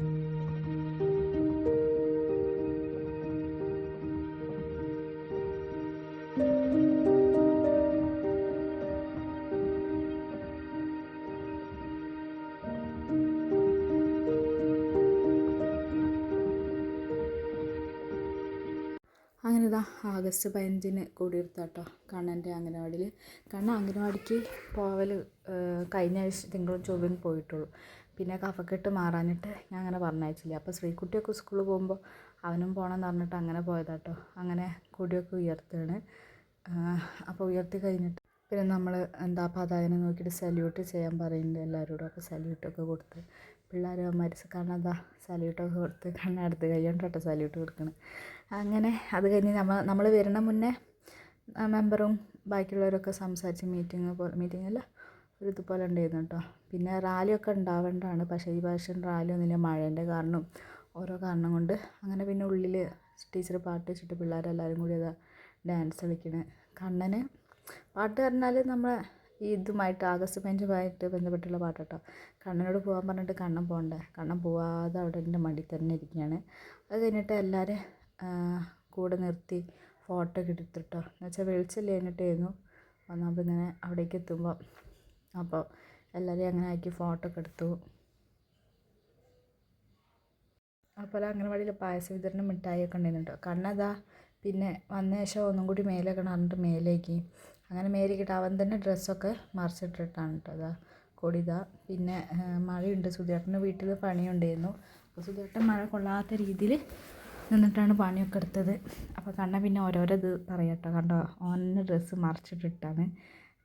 അങ്ങനെ ആഗസ്റ്റ് പതിനഞ്ചിന് കൂടിയിരുത്താട്ടോ കണ്ണന്റെ അംഗനവാടിയിൽ. കണ്ണ അംഗനവാടിക്ക് പോവൽ കഴിഞ്ഞ ആഴ്ച തിങ്കളും ചൊവ്വയും പോയിട്ടുള്ളൂ. പിന്നെ കഫക്കെട്ട് മാറാനിട്ട് ഞാൻ അങ്ങനെ പറഞ്ഞയച്ചില്ല. അപ്പോൾ ശ്രീക്കുട്ടിയൊക്കെ സ്കൂളിൽ പോകുമ്പോൾ അവനും പോകണമെന്ന് പറഞ്ഞിട്ട് അങ്ങനെ പോയതാട്ടോ. അങ്ങനെ കൊടിയൊക്കെ ഉയർത്തുകയാണ്. അപ്പോൾ ഉയർത്തി കഴിഞ്ഞിട്ട് പിന്നെ നമ്മൾ എന്താ പതാകനെ നോക്കിയിട്ട് സല്യൂട്ട് ചെയ്യാൻ പറയുന്നുണ്ട് എല്ലാവരോടും. അപ്പോൾ സല്യൂട്ടൊക്കെ കൊടുത്ത് പിള്ളേർ മരിച്ച കാരണം എന്താ സല്യൂട്ടൊക്കെ കൊടുത്ത് കണ്ണടുത്ത് കേട്ടോ സല്യൂട്ട് കൊടുക്കണം. അങ്ങനെ അത് കഴിഞ്ഞ് നമ്മൾ നമ്മൾ വരുന്ന മുന്നേ മെമ്പറും ബാക്കിയുള്ളവരൊക്കെ സംസാരിച്ച് മീറ്റിംഗ് പോലെ മീറ്റിംഗ് അല്ല ഒരു ഇതുപോലെ ഉണ്ടായിരുന്നു കേട്ടോ. പിന്നെ റാലിയൊക്കെ ഉണ്ടാവേണ്ടതാണ്. പക്ഷേ ഈ പ്രാവശ്യം റാലി ഒന്നുമില്ല. മഴേന്റെ കാരണം ഓരോ കാരണം കൊണ്ട്. അങ്ങനെ പിന്നെ ഉള്ളിൽ ടീച്ചർ പാട്ട് വെച്ചിട്ട് പിള്ളേരെല്ലാവരും കൂടി അതാ ഡാൻസ് കളിക്കണേ. കണ്ണന് പാട്ട് പറഞ്ഞാൽ നമ്മളെ ഈ ഇതുമായിട്ട് ആഗസ്റ്റ് പതിനഞ്ചുമായിട്ട് ബന്ധപ്പെട്ടുള്ള പാട്ട് കേട്ടോ. കണ്ണനോട് പോകാൻ പറഞ്ഞിട്ട് കണ്ണൻ പോകണ്ടേ. കണ്ണൻ പോവാതെ അവിടെ എന്റെ മടി തന്നെ ഇരിക്കുകയാണ്. അത് കഴിഞ്ഞിട്ട് എല്ലാവരും കൂടെ നിർത്തി ഫോട്ടോ ഒക്കെ എടുത്തിട്ടോ. എന്നുവെച്ചാൽ വെളിച്ചം കഴിഞ്ഞിട്ടായിരുന്നു വന്നപ്പോൾ ഇങ്ങനെ അവിടേക്ക് എത്തുമ്പോൾ അപ്പോൾ എല്ലാവരെയും അങ്ങനെ ആക്കി ഫോട്ടോ ഒക്കെ എടുത്തു. അപ്പോൾ അംഗനവാടിയിൽ പായസ വിതരണം മിഠായിയൊക്കെ ഉണ്ടായിരുന്നു കേട്ടോ. കണ്ണതാ പിന്നെ വന്ന ശേഷം ഒന്നും കൂടി മേലെ കിണറിന്റെ മേലേക്ക്. അങ്ങനെ മേലേക്കിട്ട് അവൻ തന്നെ ഡ്രസ്സൊക്കെ മറിച്ചിട്ടിട്ടാണ് കേട്ടോ അതാ കൊടിതാ പിന്നെ മഴയുണ്ട്. സുധേട്ടന്റെ വീട്ടിൽ പണിയുണ്ടായിരുന്നു. അപ്പോൾ സുധേട്ടൻ മഴ കൊള്ളാത്ത രീതിയിൽ നിന്നിട്ടാണ് പണിയൊക്കെ എടുത്തത്. അപ്പോൾ കണ്ണ പിന്നെ ഓരോരോ ഇത് പറയാം കേട്ടോ. കണ്ടോ? ഓന്റെ ഡ്രസ്സ് മറിച്ചിട്ടിട്ടാണ്.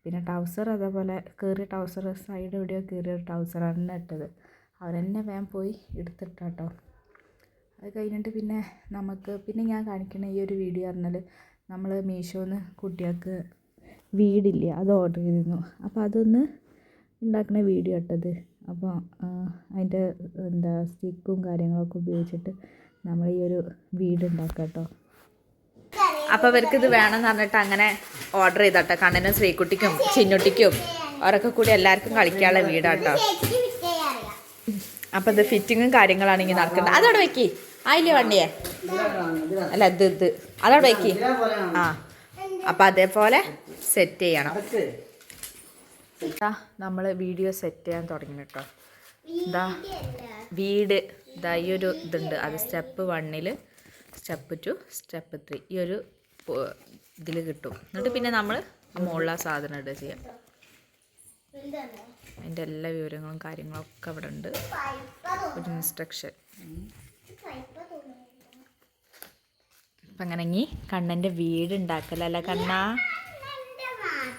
പിന്നെ ടൗസർ അതേപോലെ കീറിയ ടൗസർ സൈഡ് എവിടെയോ കീറിയ ടൗസറാണ് ഇട്ടത്. ഇട്ടത് തന്നെ വേഗം പോയി എടുത്തിട്ടാട്ടോ. അത് കഴിഞ്ഞിട്ട് പിന്നെ നമുക്ക് പിന്നെ ഞാൻ കാണിക്കുന്ന ഈ ഒരു വീഡിയോ പറഞ്ഞാൽ നമ്മൾ മീഷോന്ന് കുട്ടികൾക്ക് വീടില്ല അത് ഓർഡർ ചെയ്തിരുന്നു. അപ്പോൾ അതൊന്ന് ഉണ്ടാക്കുന്ന വീഡിയോ ഇട്ടത്. അപ്പോൾ അതിന്റെ എന്താ സ്റ്റിക്കും കാര്യങ്ങളൊക്കെ ഉപയോഗിച്ചിട്ട് നമ്മൾ ഈ ഒരു വീട് ഉണ്ടാക്കാം കേട്ടോ അപ്പോൾ അവർക്ക് ഇത് വേണമെന്ന് പറഞ്ഞിട്ട് അങ്ങനെ ഓർഡർ ചെയ്താട്ടോ. കണ്ണനും ശ്രീകുട്ടിക്കും ചിന്നുട്ടിക്കും. അവരൊക്കെ കൂടി എല്ലാവർക്കും കളിക്കാനുള്ള വീടാട്ടോ. അപ്പൊ ഇത് ഫിറ്റിങ്ങും കാര്യങ്ങളാണ് ഇങ്ങനെ നടക്കുന്നത്. അതവിടെ വെക്കി. ആയില്ലേ വണ്ടിയെ? അല്ല ഇത് ഇത്. അതവിടെ വെക്കി. ആ. അപ്പം അതേപോലെ സെറ്റ് ചെയ്യണം. നമ്മൾ വീഡിയോ സെറ്റ് ചെയ്യാൻ തുടങ്ങി കേട്ടോ എന്താ വീട്. ഇതാ ഈ ഒരു ഇതുണ്ട്. അത് സ്റ്റെപ്പ് വണ്ണിൽ സ്റ്റെപ്പ് ടു സ്റ്റെപ്പ് ത്രീ ഈ ഒരു ഇതിൽ കിട്ടും. എന്നിട്ട് പിന്നെ നമ്മൾ മുകളിലാ സാധനം ഇടുക ചെയ്യാം. അതിന്റെ എല്ലാ വിവരങ്ങളും കാര്യങ്ങളും ഒക്കെ അവിടെ ഉണ്ട്. ഒരു ഇൻസ്ട്രക്ഷൻ അപ്പം അങ്ങനെ കണ്ണന്റെ വീട് ഉണ്ടാക്കലല്ല കണ്ണാ?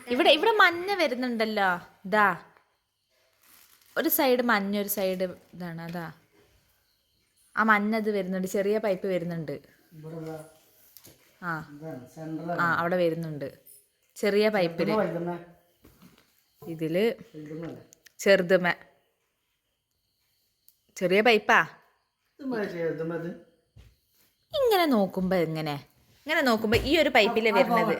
ഇവിടെ ഇവിടെ മഞ്ഞ വരുന്നുണ്ടല്ലോ. ഇതാ ഒരു സൈഡ് മഞ്ഞ ഒരു സൈഡ് ഇതാണ്. അതാ. ആ മഞ്ഞ ഇത് വരുന്നുണ്ട്. ചെറിയ പൈപ്പ് വരുന്നുണ്ട്. ആ. ആ അവിടെ വരുന്നുണ്ട്. ചെറിയ പൈപ്പിൽ ഇതിൽ ചെറുതുമ ചെറിയ പൈപ്പാ ഇങ്ങനെ നോക്കുമ്പോ എങ്ങനെ? ഇങ്ങനെ നോക്കുമ്പോ ഈ ഒരു പൈപ്പിൽ വരുന്നത്.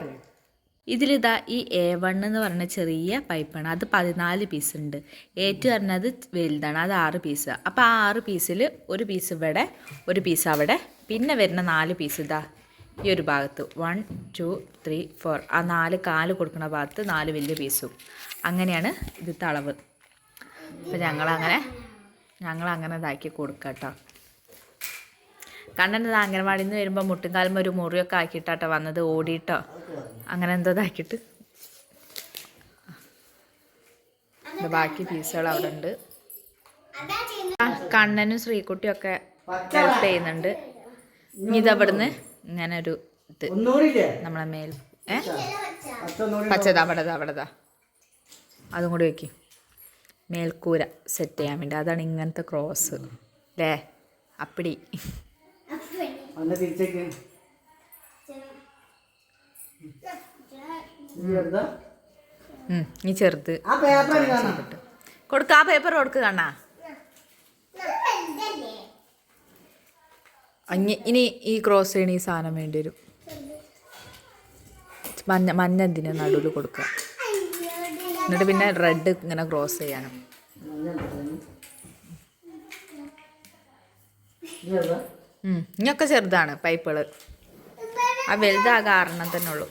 ഇതിലിതാ ഈ എ വൺ എന്ന് പറഞ്ഞ ചെറിയ പൈപ്പാണ് അത് പതിനാല് പീസ് ഉണ്ട്. എ ടു പറഞ്ഞത് വലുതാണ്. അത് ആറ് പീസ് അപ്പോൾ ആ ആറ് പീസിൽ ഒരു പീസ് ഇവിടെ ഒരു പീസ് അവിടെ. പിന്നെ വരുന്ന നാല് പീസ് ഇതാ. ഈ ഒരു ഭാഗത്ത് വൺ ടു ത്രീ ഫോർ ആ നാല് കാൽ കൊടുക്കുന്ന ഭാഗത്ത് നാല് വലിയ പീസും അങ്ങനെയാണ് ഇത് അളവ്. അപ്പോൾ ഞങ്ങളങ്ങനെ ഞങ്ങളങ്ങനെ ഇതാക്കി കൊടുക്കുക കേട്ടോ കണ്ടത് അംഗനവാടിയിൽ നിന്ന് വരുമ്പോൾ മുട്ടുംകാലം ഒരു മുറിയൊക്കെ ആക്കിയിട്ടാട്ടോ വന്നത് ഓടിയിട്ടോ അങ്ങനെ എന്തോ ഇതാക്കിയിട്ട്. ബാക്കി പീസുകൾ അവിടെ ഉണ്ട്. കണ്ണനും ശ്രീക്കുട്ടിയൊക്കെ ഹെൽപ്പ് ചെയ്യുന്നുണ്ട്. ഇനി ഇതവിടുന്ന് ഒരു ഇത് നമ്മളെ മേൽ. ഏ? പച്ചതാ അവിടെതാ അവിടെതാ അതും കൂടി വെക്കും. മേൽക്കൂര സെറ്റ് ചെയ്യാൻ വേണ്ടി. അതാണ് ഇങ്ങനത്തെ ക്രോസ് അല്ലേ അപ്പിടി. ഈ ചെറുത്? കൊടുക്ക ആ പേപ്പർ കൊടുക്ക് കാണാ ഇനി ഇനി ഈ ക്രോസ് ചെയ്യണ ഈ സാധനം വേണ്ടി വരും. മഞ്ഞ മഞ്ഞ എന്തിനാ നടുവിൽ കൊടുക്കുക എന്നിട്ട് പിന്നെ റെഡ് ഇങ്ങനെ ക്രോസ് ചെയ്യണം. ഇങ്ങൊക്കെ ചെറുതാണ് പൈപ്പുകൾ ആ വലുതാകെ കാരണം തന്നെ ഉള്ളൂ.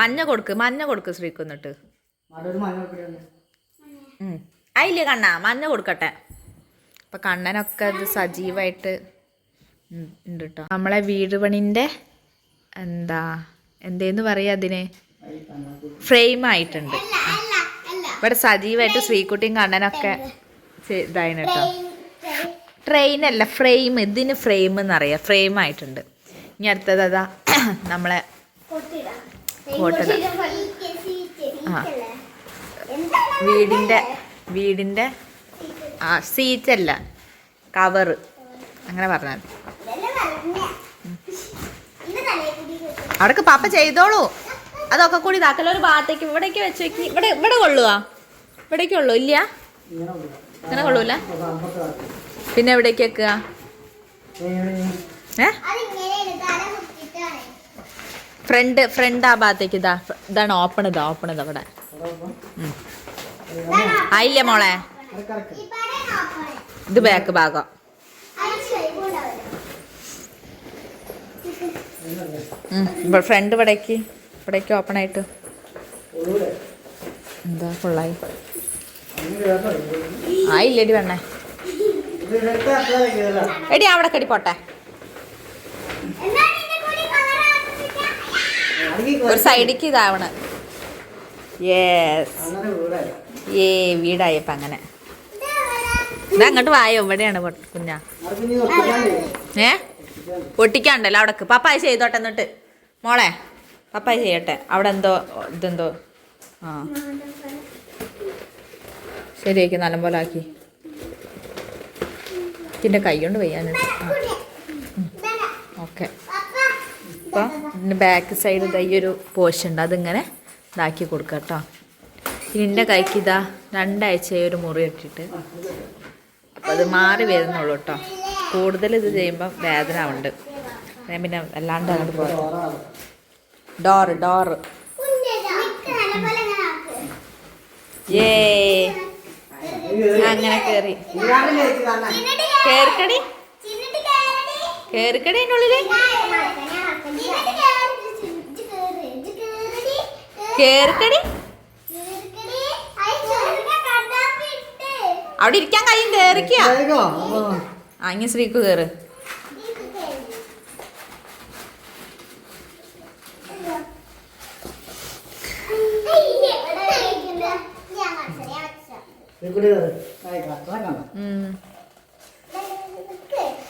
മഞ്ഞ കൊടുക്ക് മഞ്ഞ കൊടുക്ക് ശ്രീക്കുന്നിട്ട് പിടിയുണ്ട് അതില്ലേ കണ്ണാ? മഞ്ഞ കൊടുക്കട്ടെ. അപ്പം കണ്ണനൊക്കെ അത് സജീവമായിട്ട് ഉണ്ട് കേട്ടോ നമ്മളെ വീട് പണിന്റെ എന്താ എന്തേന്ന് പറയുക അതിന്? ഫ്രെയിം ആയിട്ടുണ്ട് ഇവിടെ സജീവമായിട്ട് ശ്രീകുട്ടിയും കണ്ണനൊക്കെ ഇതായിരുന്നു കേട്ടോ ട്രെയിൻ അല്ല ഫ്രെയിം. ഇതിന് ഫ്രെയിം എന്നറിയാം. ഫ്രെയിം ആയിട്ടുണ്ട് ഇനി അടുത്തത് അതാ നമ്മളെ ഹോട്ടൽ ആ. വീടിന്റെ വീടിന്റെ ആ സീറ്റല്ല. കവറ്. അങ്ങനെ പറഞ്ഞാൽ അവിടേക്ക് പാപ്പ ചെയ്തോളൂ. അതൊക്കെ കൂടി ഇതാക്കല്ലോ. ഒരു ഭാഗത്തേക്ക് ഇവിടേക്ക് വെച്ച് വെക്ക്. ഇവിടെ ഇവിടെ കൊള്ളുക ഇവിടേക്ക് കൊള്ളു. ഇല്ല. ഇങ്ങനെ കൊള്ളൂല. പിന്നെ എവിടേക്ക് വെക്കുക? ഏ? ഫ്രണ്ട് ഫ്രണ്ട് ആ ഭാഗത്തേക്ക് ഇതാ. ഇതാണ് ഓപ്പൺ ഇതാ. ഓപ്പൺ. ആയില്ലേ മോളെ. ഇത് ബാക്ക് ഭാഗം ഫ്രണ്ട് ഇവിടേക്ക് ഇവിടേക്ക് ഓപ്പൺ ആയിട്ട്. എന്താ ഫുള്ളായി ആയില്ലേടി വേണേ. എടി അവിടെ കടി പോട്ടെ ഒരു സൈഡിക്ക് ഇതാവണ് യെസ്. ഏ വീടായപ്പോ അങ്ങനെ ഇത് അങ്ങോട്ട് വായോ? ഇവിടെയാണ് കുഞ്ഞ? ഏ? പൊട്ടിക്കാണ്ടല്ലോ അവിടക്ക്. പപ്പായ ചെയ്തോട്ടെ എന്നിട്ട്. മോളെ പപ്പായ ചെയ്യട്ടെ. അവിടെ എന്തോ ഇതെന്തോ. ആ. ശരിയാക്കി നല്ല പോലെ ആക്കി. ഇതിന്റെ കൈ കൊണ്ട് വയ്യാനുണ്ട്. ഓക്കെ. അപ്പോൾ ഇതിന്റെ ബാക്ക് സൈഡ് ഇതാ ഒരു പോഷൻ ഉണ്ട്. അതിങ്ങനെ ഇതാക്കി കൊടുക്കാം കേട്ടോ. ഇതിന്റെ കൈക്ക് ഇതാ രണ്ടാഴ്ചയായി ഒരു മുറി ഇട്ടിട്ട് അത് മാറി വരുന്നുള്ളൂ കേട്ടോ. കൂടുതൽ ഇത് ചെയ്യുമ്പം വേദന ഉണ്ട്. ഞാൻ പിന്നെ അല്ലാണ്ട് അങ്ങോട്ട് പോകാം. Door door. ഏ അങ്ങനെ കയറി? കേറിക്കടി. കേറിക്കടി അതിന്റെ ഉള്ളിൽ. അവിടെ ഇരിക്കാൻ കഴിയും കേറിക്കുക ആ ഇങ്ങനെ ശ്രീക്ക് കേറ്.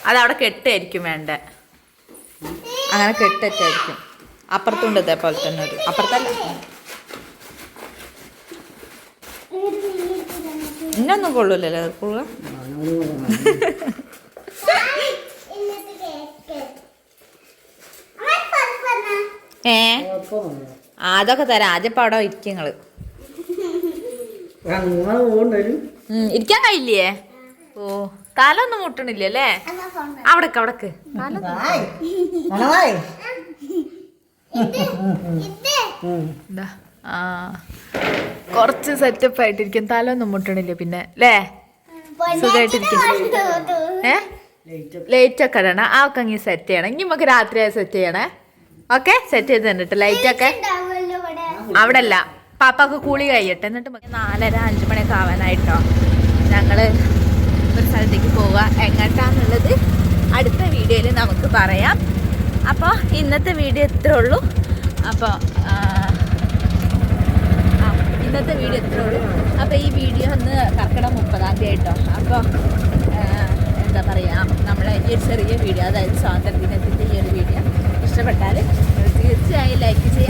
അതവിടെ കെട്ടായിരിക്കും വേണ്ട. അങ്ങനെ കെട്ടറ്റായിരിക്കും. അപ്പുറത്തുണ്ട് ഇതേപോലെ തന്നെ ഒരു അപ്പുറത്തല്ല. കൊള്ളൂലല്ലോ കൊള്ളുക ആ, അങ്ങനെ കൊണ്ടുവാ. ഏ? അതൊക്കെ തരാം. ആദ്യം ഇപ്പം അവിടെ ഇരിക്കും നിങ്ങൾ. ആ, നിങ്ങൾ പോകണ്ടേലും ഇരിക്കാൻ കഴിയില്ലേ? ഓ കാലൊന്നും മുട്ടണില്ലല്ലേ മുട്ടണില്ലേ അല്ലേ? അവിടക്ക് അവിടക്ക്. എന്താ ആ. കുറച്ച് സെറ്റപ്പ് ആയിട്ടിരിക്കും. തലൊന്നും മുട്ടണില്ല പിന്നെ? അല്ലേ സുഖമായിട്ടിരിക്കും ഏ? ലൈറ്റ് ഒക്കെ ഇടണം. ആ ഒക്കെ ഇങ്ങനെ സെറ്റ് ചെയ്യണം. ഇനി നമുക്ക് രാത്രി സെറ്റ് ചെയ്യണേ. ഓക്കെ സെറ്റ് ചെയ്ത് തന്നിട്ട് ലൈറ്റ് ഒക്കെ. അവിടെ അല്ല പാപ്പാക്ക് കൂളി കഴിയട്ടെ. എന്നിട്ട് നാലര അഞ്ച് മണിയൊക്കെ ആവാനായിട്ടോ. ഞങ്ങൾ ഒരു സ്ഥലത്തേക്ക് പോവുക എങ്ങോട്ടാന്നുള്ളത് അടുത്ത വീഡിയോയിൽ നമുക്ക് പറയാം. അപ്പോൾ ഇന്നത്തെ വീഡിയോ ഇത്രേ ഉള്ളൂ. അപ്പോൾ ഇന്നത്തെ വീഡിയോ എത്ര ഉള്ളൂ. അപ്പോൾ ഈ വീഡിയോ ഒന്ന് കറക്കണം മുപ്പതാം തീയതി കേട്ടോ അപ്പോൾ എന്താ പറയുക നമ്മളെ ഈ ഒരു ചെറിയ വീഡിയോ അതായത് സ്വാതന്ത്ര്യ ദിനത്തിന്റെ ഈ ഒരു വീഡിയോ ഇഷ്ടപ്പെട്ടാൽ തീർച്ചയായും ലൈക്ക് ചെയ്യുക